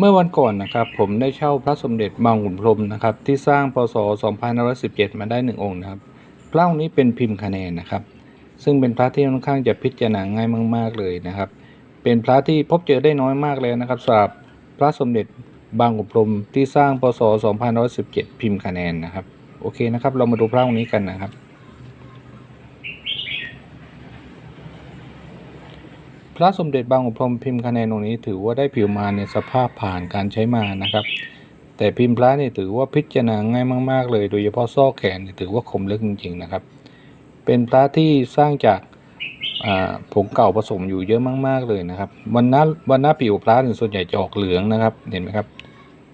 เมื่อวันก่อนนะครับผมได้เช่าพระสมเด็จบางขุนพรมนะครับที่สร้างพศ2517 มาได้หนึ่งองค์นะครับพระองค์นี้เป็นพิมพ์คะแนนนะครับ ซึ่งเป็นพระที่ค่อนข้างจะพิจารณาง่ายมาก ๆเลยนะครับ เป็นพระที่พบเจอได้น้อยมากเลยนะครับสำหรับพระสมเด็จบางขุนพรมที่สร้างพศ2517 พิมพ์คะแนนนะครับโอเคนะครับเรามาดูพระองค์นี้กันนะครับ พระสมเด็จบางขุนพรหมพิมพ์คะแนนองนี้ ถือว่าได้ผิวมาในสภาพผ่านการใช้มานะครับ แต่พิมพ์พระนี่ถือว่าพิจารณาง่ายมาก ๆ เลย โดยเฉพาะซอกแขนนี่ถือว่าคมลึกจริงๆนะครับ เป็นพระที่สร้างจากผงเก่าผสมอยู่เยอะมากๆเลยนะครับวันน้าวันน้าผิวพระนี่ส่วนใหญ่จะออกเหลืองนะครับ เห็นไหมครับ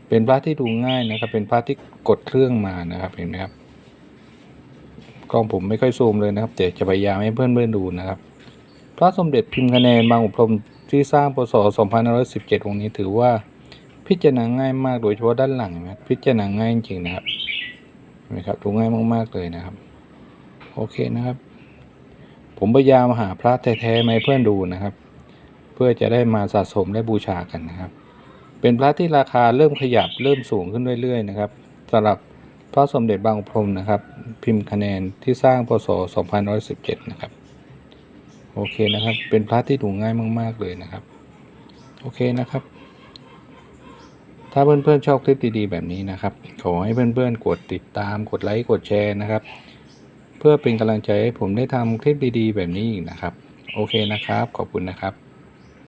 เป็นพระที่ดูง่ายนะครับ เป็นพระที่กดเครื่องมานะครับเห็นไหมครับกล้องผมไม่ค่อยซูมเลยนะครับแต่จะพยายามให้เพื่อนๆดูนะครับ พระสมเด็จพิมพ์คะแนนบางขุนพรมที่สร้างพศ2517องค์นี้ถือว่าพิจารณาง่ายมากโดยเฉพาะด้านหลังนะพิจารณาง่ายจริงๆนะครับเห็นไหมครับดูง่ายมากๆเลยนะครับ โอเคนะครับ ผมพยายามหาพระแท้ๆมาให้เพื่อนดูนะครับ เพื่อจะได้มาสะสมและบูชากันนะครับ เป็นพระที่ราคาเริ่มขยับเริ่มสูงขึ้นเรื่อยๆนะครับสำหรับพระสมเด็จบางขุนพรมนะครับ พิมพ์คะแนนที่สร้างพศ 2517 นะครับ โอเคนะครับ เป็นพระที่ดูง่ายมาก ๆ เลยนะครับ โอเคนะครับ ถ้าเพื่อนๆชอบคลิปดีๆแบบนี้นะครับ ขอให้เพื่อนๆกดติดตาม กดไลค์ กดแชร์นะครับ เพื่อเป็นกำลังใจให้ผมได้ทำคลิปดีๆ แบบนี้อีกนะครับ โอเคนะครับ ขอบคุณนะครับ